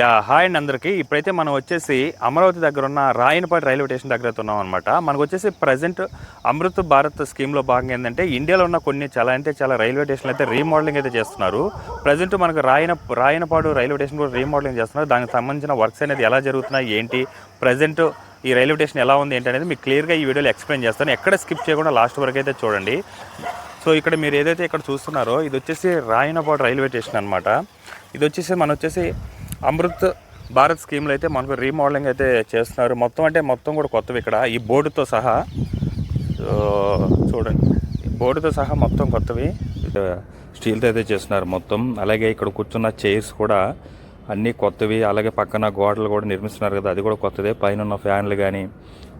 Yeah hi అండి అందరికీ. ఇప్పుడైతే మనం వచ్చేసి అమరావతి దగ్గర ఉన్న రాయనపాటి రైల్వే స్టేషన్ దగ్గర అయితే ఉన్నాం అనమాట మనకు వచ్చేసి ప్రజెంట్ అమృత్ భారత్ స్కీమ్లో భాగంగా ఏంటంటే ఇండియాలో ఉన్న కొన్ని చాలా అంటే చాలా రైల్వే స్టేషన్లు అయితే రీమోడలింగ్ అయితే చేస్తున్నారు. ప్రజెంట్ మనకు రాయన రాయనపాడు రైల్వే స్టేషన్ కూడా రీమోడలింగ్ చేస్తున్నారు. దానికి సంబంధించిన వర్క్స్ అనేది ఎలా జరుగుతున్నాయి ఏంటి ప్రజెంట్ ఈ రైల్వే స్టేషన్ ఎలా ఉంది ఏంటి అనేది మీకు క్లియర్గా ఈ వీడియోలో ఎక్స్ప్లెయిన్ చేస్తాను. ఎక్కడ స్కిప్ చేయకుండా లాస్ట్ వరకు అయితే చూడండి. సో ఇక్కడ మీరు ఏదైతే ఇక్కడ చూస్తున్నారో ఇది వచ్చేసి రాయనపాడు రైల్వే స్టేషన్ అనమాట ఇది వచ్చేసి మన వచ్చేసి అమృత్ భారత్ స్కీమ్లో అయితే మనకు రీమోడలింగ్ అయితే చేస్తున్నారు. మొత్తం అంటే మొత్తం కూడా కొత్తవి ఇక్కడ. ఈ బోర్డుతో సహా చూడండి. ఈ బోర్డుతో సహా మొత్తం కొత్తవి. స్టీల్తో అయితే చేస్తున్నారు మొత్తం. అలాగే ఇక్కడ కూర్చున్న చైర్స్ కూడా అన్నీ కొత్తవి. అలాగే పక్కన గోడలు కూడా నిర్మిస్తున్నారు కదా అది కూడా కొత్తదే. పైన ఉన్న ఫ్యాన్లు కానీ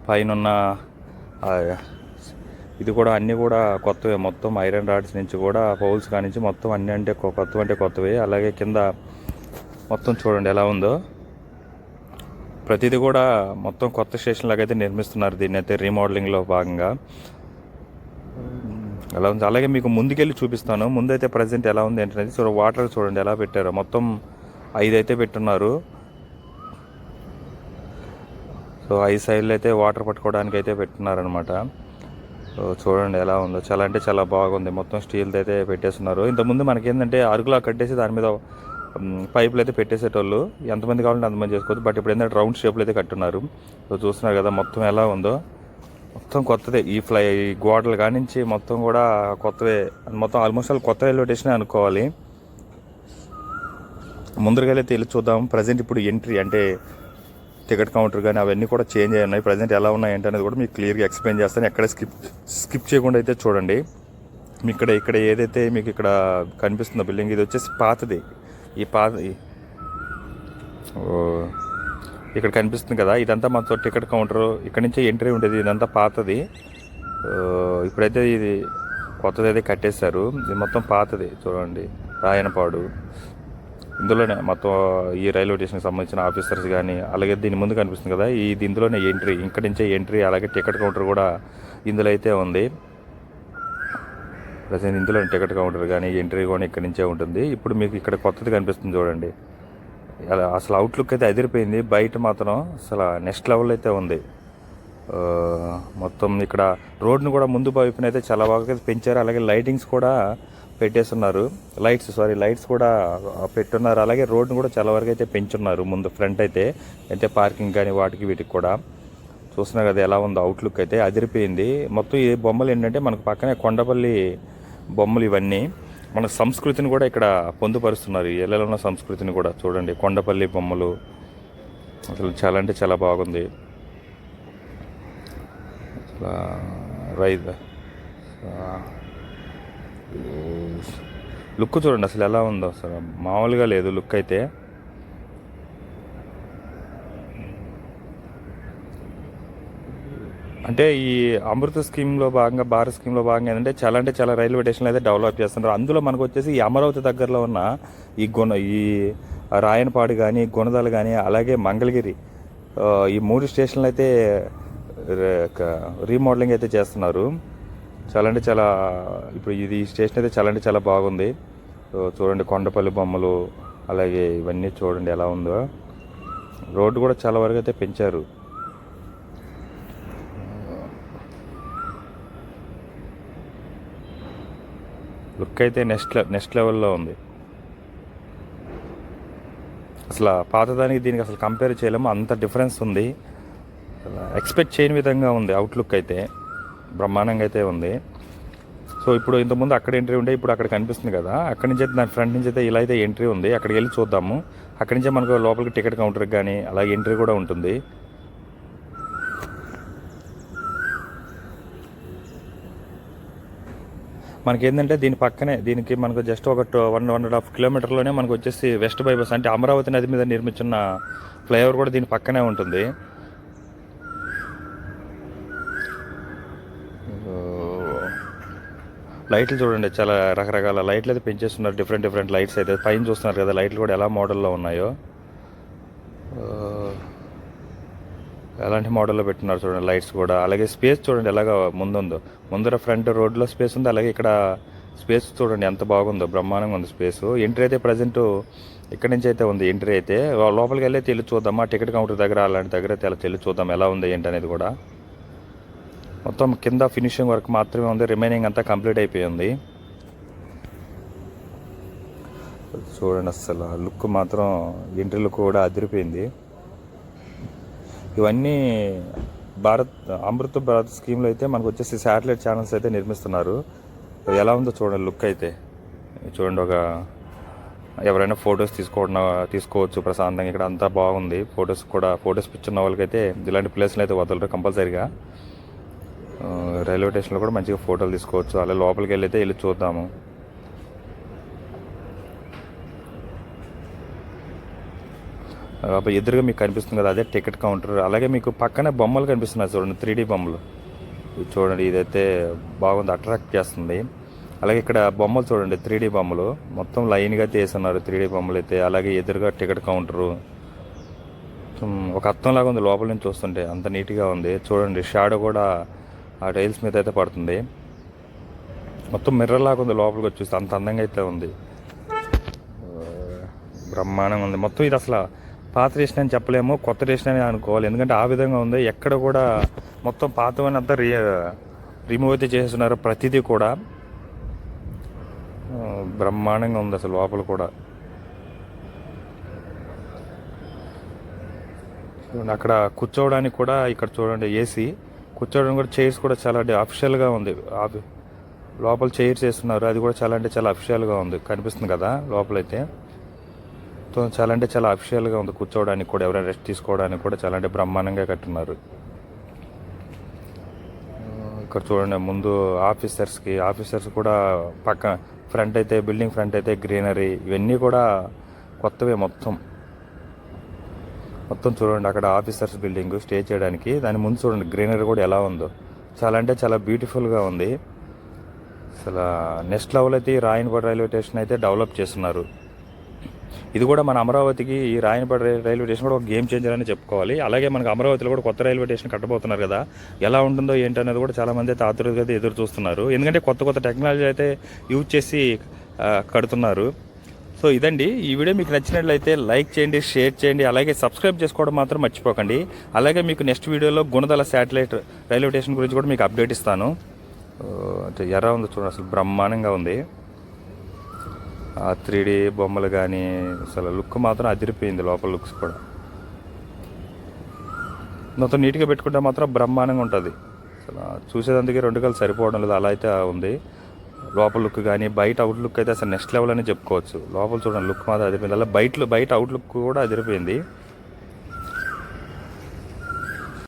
పైన ఉన్న ఇది కూడా అన్నీ కూడా కొత్తవే. మొత్తం ఐరన్ రాడ్స్ నుంచి కూడా పౌల్స్ కానించి మొత్తం అన్నీ అంటే కొత్త కొత్తవి అంటే కొత్తవి. అలాగే కింద మొత్తం చూడండి ఎలా ఉందో. ప్రతిదీ కూడా మొత్తం కొత్త స్టేషన్ లాగా అయితే నిర్మిస్తున్నారు దీన్ని అయితే రీమోడలింగ్లో భాగంగా. ఎలా ఉంది? అలాగే మీకు ముందుకెళ్ళి చూపిస్తాను. ముందైతే ప్రజెంట్ ఎలా ఉంది ఏంటనేది సో వాటర్ చూడండి ఎలా పెట్టారు. మొత్తం ఐదు అయితే పెట్టున్నారు. సో ఐదు సైడ్లు అయితే వాటర్ పట్టుకోవడానికి అయితే పెట్టున్నారనమాట సో చూడండి ఎలా ఉందో. చాలా అంటే చాలా బాగుంది. మొత్తం స్టీల్ది అయితే పెట్టేస్తున్నారు. ఇంతకుముందు మనకి ఏంటంటే అరుగులా కట్టేసి దాని మీద పైపులు అయితే పెట్టేసేటోళ్ళు. ఎంతమంది కావాలంటే అంతమంది చేసుకోవచ్చు. బట్ ఇప్పుడు ఏంటంటే రౌండ్ షేప్లో అయితే కట్టున్నారు. సో చూస్తున్నారు కదా మొత్తం ఎలా ఉందో. మొత్తం కొత్తదే. ఈ ఫ్లై ఈ గోడలు కానించి మొత్తం కూడా కొత్తవే. మొత్తం ఆల్మోస్ట్ ఆల్ కొత్త రైల్వే స్టేషన్ అనుకోవాలి. ముందరగా వెళ్ళి చూద్దాం. ప్రజెంట్ ఇప్పుడు ఎంట్రీ అంటే టికెట్ కౌంటర్ కానీ అవన్నీ కూడా చేంజ్ అయ్యి ఉన్నాయి. ప్రజెంట్ ఎలా ఉన్నాయి ఏంటి అనేది కూడా మీకు క్లియర్గా ఎక్స్ప్లెయిన్ చేస్తాను. ఎక్కడ స్కిప్ స్కిప్ చేయకుండా అయితే చూడండి. మీ ఇక్కడ ఇక్కడ ఏదైతే మీకు ఇక్కడ కనిపిస్తుందో బిల్డింగ్ ఇది వచ్చేసి పాతది. ఈ పాత ఈ- ఇక్కడ కనిపిస్తుంది కదా ఇదంతా మనతో టికెట్ కౌంటర్. ఇక్కడ నుంచే ఎంట్రీ ఉండేది ఇదంతా పాతది. ఇప్పుడైతే ఇది కొత్తది అయితే కట్టేశారు. ఇది మొత్తం పాతది చూడండి. రాయనపాడు. ఇందులోనే మొత్తం ఈ రైల్వే స్టేషన్కి సంబంధించిన ఆఫీసర్స్ కానీ అలాగే దీని ముందు కనిపిస్తుంది కదా ఇది ఇందులోనే ఎంట్రీ ఇక్కడి నుంచే ఎంట్రీ అలాగే టికెట్ కౌంటర్ కూడా ఇందులో అయితే ఉంది. ప్రజెంట్ ఇందులో టికెట్ కౌంటర్ కానీ ఎంట్రీ కానీ ఇక్కడి నుంచే ఉంటుంది. ఇప్పుడు మీకు ఇక్కడ కొత్తది కనిపిస్తుంది చూడండి. అలా అసలు అవుట్లుక్ అయితే అదిరిపోయింది. బయట మాత్రం అసలు నెక్స్ట్ లెవెల్ అయితే ఉంది. మొత్తం ఇక్కడ రోడ్ను కూడా ముందు వైపున అయితే చాలా బాగా పెంచారు. అలాగే లైటింగ్స్ కూడా పెట్టేస్తున్నారు. లైట్స్ సారీ లైట్స్ కూడా పెట్టున్నారు. అలాగే రోడ్ను కూడా చాలా వరకు అయితే పెంచున్నారు ముందు ఫ్రంట్ అయితే. అయితే పార్కింగ్ కానీ వాటికి వీటికి కూడా. చూస్తున్నారు కదా ఎలా ఉందో అవుట్లుక్ అయితే అదిరిపోయింది. మొత్తం ఈ బొమ్మలు ఏంటంటే మనకు పక్కనే కొండపల్లి బొమ్మలు ఇవన్నీ మన సంస్కృతిని కూడా ఇక్కడ పొందుపరుస్తున్నారు. ఈ ఇళ్ళలో ఉన్న సంస్కృతిని కూడా చూడండి. కొండపల్లి బొమ్మలు అసలు చాలా అంటే చాలా బాగుంది. అసలు రైతు లుక్ చూడండి. అసలు ఎలా ఉందో అసలు మామూలుగా లేదు లుక్ అయితే. అంటే ఈ అమృత స్కీమ్లో భాగంగా భారత్ స్కీమ్లో భాగంగా ఏంటంటే చాలా అంటే చాలా రైల్వే స్టేషన్లు అయితే డెవలప్ చేస్తున్నారు. అందులో మనకు వచ్చేసి ఈ అమరావతి దగ్గరలో ఉన్న ఈ గుణ ఈ రాయనపాడు కానీ గుణదలు కానీ అలాగే మంగళగిరి ఈ మూడు స్టేషన్లు అయితే రీమోడలింగ్ అయితే చేస్తున్నారు. చాలా అంటే చాలా ఇప్పుడు ఇది ఈ స్టేషన్ అయితే చాలా అంటే చాలా బాగుంది. చూడండి కొండపల్లి బొమ్మలు అలాగే ఇవన్నీ చూడండి ఎలా ఉందో. రోడ్డు కూడా చాలా వరకు అయితే పెంచారు. లుక్ అయితే నెక్స్ట్ నెక్స్ట్ లెవెల్లో ఉంది. అసలు పాతదానికి దీనికి అసలు కంపేర్ చేయలేము అంత డిఫరెన్స్ ఉంది. ఎక్స్పెక్ట్ చేయని విధంగా ఉంది అవుట్లుక్ అయితే బ్రహ్మాండంగా అయితే ఉంది. సో ఇప్పుడు ఇంతకుముందు అక్కడ ఎంట్రీ ఉండే ఇప్పుడు అక్కడ కనిపిస్తుంది కదా అక్కడి నుంచి అయితే దాని ఫ్రంట్ నుంచి అయితే ఇలా అయితే ఎంట్రీ ఉంది. అక్కడికి వెళ్ళి చూద్దాము. అక్కడి నుంచే మనకు లోపలికి టికెట్ కౌంటర్కి కానీ అలాగే ఎంట్రీ కూడా ఉంటుంది. మనకి ఏంటంటే దీని పక్కనే దీనికి మనకు జస్ట్ ఒక two one one and half కిలోమీటర్లోనే మనకు వచ్చేసి వెస్ట్ బైపాస్ అంటే అమరావతి నది మీద నిర్మించిన ఫ్లైఓవర్ కూడా దీని పక్కనే ఉంటుంది. లైట్లు చూడండి చాలా రకరకాల లైట్లు అయితే పెంచేస్తున్నారు డిఫరెంట్ డిఫరెంట్ లైట్స్ అయితే. పైన చూస్తున్నారు కదా లైట్లు కూడా ఎలా మోడల్లో ఉన్నాయో. అలాంటి మోడల్లో పెట్టున్నారు చూడండి లైట్స్ కూడా. అలాగే స్పేస్ చూడండి ఎలాగ ముందుందో. ముందర ఫ్రంట్ రోడ్లో స్పేస్ ఉంది అలాగే ఇక్కడ స్పేస్ చూడండి ఎంత బాగుందో బ్రహ్మాండంగా ఉంది స్పేస్. ఎంట్రీ అయితే ప్రజెంట్ ఇక్కడ నుంచి అయితే ఉంది ఎంట్రీ అయితే. లోపలికి వెళ్ళి చూద్దాం చూద్దామా టికెట్ కౌంటర్ దగ్గర అలాంటి దగ్గర అయితే అలా చూద్దాం ఎలా ఉంది ఏంటి అనేది కూడా. మొత్తం కింద ఫినిషింగ్ వర్క్ మాత్రమే ఉంది రిమైనింగ్ అంతా కంప్లీట్ అయిపోయింది చూడండి అసలు లుక్ మాత్రం ఎంట్రీ లుక్ కూడా అదిరిపోయింది. ఇవన్నీ భారత్ అమృత్ భారత్ స్కీమ్లో అయితే మనకు వచ్చేసి శాటిలైట్ ఛానల్స్ అయితే నిర్మిస్తున్నారు. ఎలా ఉందో చూడండి లుక్ అయితే. చూడండి ఒక ఎవరైనా ఫొటోస్ తీసుకోవడం తీసుకోవచ్చు ప్రశాంతంగా. ఇక్కడ అంతా బాగుంది. ఫొటోస్ కూడా ఫొటోస్ పిచ్చున్న వాళ్ళకైతే ఇలాంటి ప్లేస్లు అయితే వదలరు కంపల్సరీగా. రైల్వే స్టేషన్లో కూడా మంచిగా ఫోటోలు తీసుకోవచ్చు. అలా లోపలికి వెళ్ళి అయితే వెళ్ళి చూద్దాము. ఎదురుగా మీకు కనిపిస్తుంది కదా అదే టికెట్ కౌంటర్. అలాగే మీకు పక్కనే బొమ్మలు కనిపిస్తున్నాయి చూడండి త్రీ బొమ్మలు. ఇది చూడండి ఇదైతే బాగుంది అట్రాక్ట్ చేస్తుంది. అలాగే ఇక్కడ బొమ్మలు చూడండి త్రీ బొమ్మలు. మొత్తం లైన్గా తీస్తున్నారు త్రీ బొమ్మలు అయితే. అలాగే ఎదురుగా టికెట్ కౌంటరు. ఒక అర్థం లాగా ఉంది లోపల నుంచి చూస్తుంటే అంత నీట్గా ఉంది. చూడండి షాడో కూడా ఆ టైల్స్ మీద అయితే పడుతుంది. మొత్తం మిర్రర్ లాగా ఉంది లోపలికి వచ్చి చూస్తే అంత అందంగా అయితే ఉంది. బ్రహ్మాండంగా ఉంది. మొత్తం ఇది అసలు పాత రేషన్ అని చెప్పలేము కొత్త రేషన్ అని అనుకోవాలి. ఎందుకంటే ఆ విధంగా ఉంది. ఎక్కడ కూడా మొత్తం పాతవని అంతా రీ రిమూవ్ అయితే చేస్తున్నారు ప్రతిదీ కూడా. బ్రహ్మాండంగా ఉంది అసలు లోపల కూడా. చూడండి అక్కడ కూర్చోవడానికి కూడా ఇక్కడ చూడండి ఏసీ కూర్చోవడానికి కూడా చైర్స్ కూడా చాలా అఫిషియల్గా ఉంది. లోపల చైర్స్ వేస్తున్నారు. అది కూడా చాలా అంటే చాలా అఫిషియల్గా ఉంది. కనిపిస్తుంది కదా లోపలైతే. మొత్తం చాలా అంటే చాలా అఫిషియల్గా ఉంది. కూర్చోవడానికి కూడా ఎవరైనా రెస్ట్ తీసుకోవడానికి కూడా చాలా అంటే బ్రహ్మాండంగా కట్టున్నారు ఇక్కడ చూడండి ముందు ఆఫీసర్స్కి ఆఫీసర్స్ కూడా పక్క ఫ్రంట్ అయితే బిల్డింగ్ ఫ్రంట్ అయితే గ్రీనరీ ఇవన్నీ కూడా కొత్తవే మొత్తం. మొత్తం చూడండి అక్కడ ఆఫీసర్స్ బిల్డింగ్ స్టే చేయడానికి. దాని ముందు చూడండి గ్రీనరీ కూడా ఎలా ఉందో. చాలా అంటే చాలా బ్యూటిఫుల్గా ఉంది. అసలు నెక్స్ట్ లెవెల్ అయితే ఈ రాయనపడ రైల్వే స్టేషన్ అయితే డెవలప్ చేస్తున్నారు. ఇది కూడా మన అమరావతికి ఈ రాయనపేట రైల్వే స్టేషన్ కూడా ఒక గేమ్ చేంజర్ అని చెప్పుకోవాలి. అలాగే మనకు అమరావతిలో కూడా కొత్త రైల్వే స్టేషన్ కట్టబోతున్నారు కదా. ఎలా ఉంటుందో ఏంటి అనేది కూడా చాలా మంది అయితే ఆతురతగా ఎదురు చూస్తున్నారు. ఎందుకంటే కొత్త కొత్త టెక్నాలజీ అయితే యూజ్ చేసి కడుతున్నారు. సో ఇదండి. ఈ వీడియో మీకు నచ్చినట్లయితే లైక్ చేయండి షేర్ చేయండి అలాగే సబ్స్క్రైబ్ చేసుకోవడం మాత్రం మర్చిపోకండి. అలాగే మీకు నెక్స్ట్ వీడియోలో గుణదల శాటిలైట్ రైల్వే స్టేషన్ గురించి కూడా మీకు అప్డేట్ ఇస్తాను. ఎర్ర ఉంది చూడండి అసలు బ్రహ్మాండంగా ఉంది. ఆ త్రీ బొమ్మలు కానీ అసలు లుక్ మాత్రం అదిరిపోయింది లోపల లుక్స్ కూడా. మొత్తం నీట్గా పెట్టుకుంటే మాత్రం బ్రహ్మాండంగా ఉంటుంది. అసలు చూసేదందుకే రెండు కళ్ళు సరిపోవడం లేదు అలా అయితే ఉంది. లోపల లుక్ కానీ బయట అవుట్ లుక్ అయితే అసలు నెక్స్ట్ లెవెల్ అని చెప్పుకోవచ్చు. లోపల చూడండి లుక్ మాత్రం అదిరిపోయింది. అలా బయట బయట అవుట్ లుక్ కూడా అదిరిపోయింది.